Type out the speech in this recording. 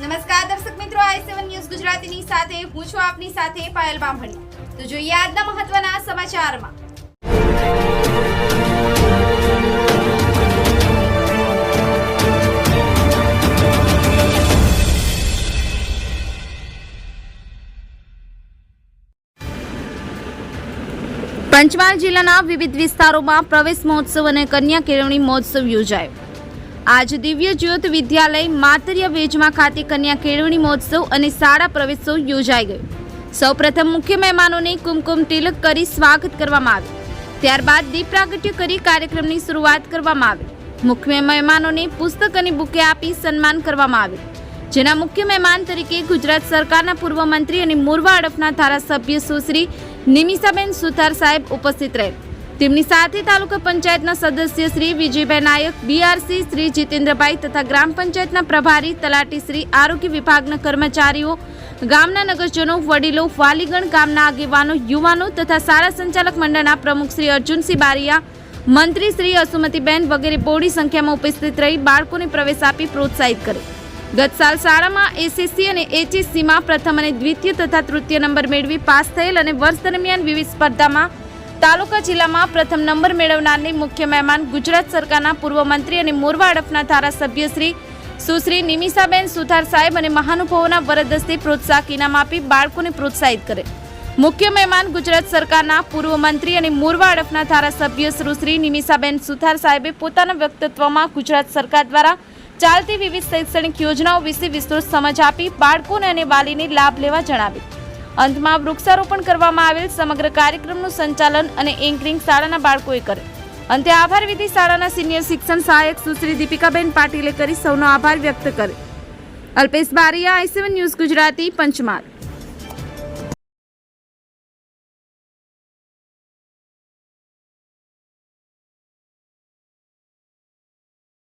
નમસ્કાર દર્શક મિત્રો, આઈ સેવન ન્યૂઝ ગુજરાતીની સાથે, હું છું આપની સાથે પાયલ બામણી. તો જોઈએ આજના મહત્વના સમાચારમાં. પંચમહાલ જિલ્લાના વિવિધ વિસ્તારોમાં પ્રવેશ મહોત્સવ અને કન્યા કેળવણી મહોત્સવ યોજાયો. આજ દિવ્ય જ્યોત વિદ્યાલય માતરિયા વેજમા ખાતે કન્યા કેળવણી મહોત્સવ અને શાળા પ્રવેશોત્સવ યોજાઈ ગયો. સૌપ્રથમ મુખ્ય મહેમાનોને કુમકુમ તિલક કરી સ્વાગત કરવામાં આવ્યું. ત્યારબાદ દીપ પ્રાગટ્ય કરી કાર્યક્રમની શરૂઆત કરવામાં આવી. મુખ્ય મહેમાનોને પુસ્તક અને બુકે આપી સન્માન કરવામાં આવ્યું. જેના મુખ્ય મહેમાન તરીકે ગુજરાત સરકારના પૂર્વ મંત્રી અને મોરવા હડફના ધારાસભ્ય સુશ્રી નિમિષાબેન સુથાર સાહેબ ઉપસ્થિત રહે. તેમની સાથે તાલુકા પંચાયતના સદસ્ય શ્રી વિજયભાઈ નાયક બીઆરસી શ્રી જીતેન્દ્રભાઈ તથા ગ્રામ પંચાયતના પ્રભારી તલાટી શ્રી આરોગ્ય વિભાગના કર્મચારીઓ, ગામના નગરજનો, વડીલો, વાલીગણ ગામના આગેવાનો, યુવાનો તથા શાળા સંચાલક મંડળના પ્રમુખ શ્રી અર્જુનસિંહ બારિયા, મંત્રી શ્રી અસુમતીબેન વગેરે બોડી સંખ્યામાં ઉપસ્થિત રહી બાળકોને પ્રવેશ આપી પ્રોત્સાહિત કરે. ગત સાલ શાળામાં એસએસસી અને એચએસસીમાં પ્રથમ અને દ્વિતીય તથા તૃતીય નંબર મેળવી પાસ થયેલ અને વર્ષ દરમિયાન વિવિધ સ્પર્ધામાં તાલુકા જિલ્લામાં પ્રથમ નંબર મેળવનારની મુખ્ય મહેમાન ગુજરાત સરકારના પૂર્વ મંત્રી અને મોરવા અડફના ધારાસભ્ય શ્રી સુશ્રી નિમિષાબેન સુથાર સાહેબ અને મહાનુભાવોના વરદસ્તી પ્રોત્સાહક ઇનામ આપી બાળકોને પ્રોત્સાહિત કરે. મુખ્ય મહેમાન ગુજરાત સરકારના પૂર્વ મંત્રી અને મોરવા અડફના ધારાસભ્ય સુશ્રી નિમિષાબેન સુથાર સાહેબે પોતાના વ્યક્તિત્વમાં ગુજરાત સરકાર દ્વારા ચાલતી વિવિધ શૈક્ષણિક યોજનાઓ વિશે વિસ્તૃત સમજ આપી બાળકોને અને વાલીને લાભ લેવા જણાવ્યું. અંતમાં વૃક્ષારોપણ કરવામાં આવેલ સમગ્ર કાર્યક્રમનું સંચાલન અને એન્કરિંગ શાળાના બાળકોએ કરે અંતે આભાર વિધિ શાળાના સિનિયર શિક્ષણ સહાયક સુશ્રી દીપિકાબેન પાટીલે કરી સૌનો આભાર વ્યક્ત કરે Alpesh Bariya I C one news Gujarati Panchmahal.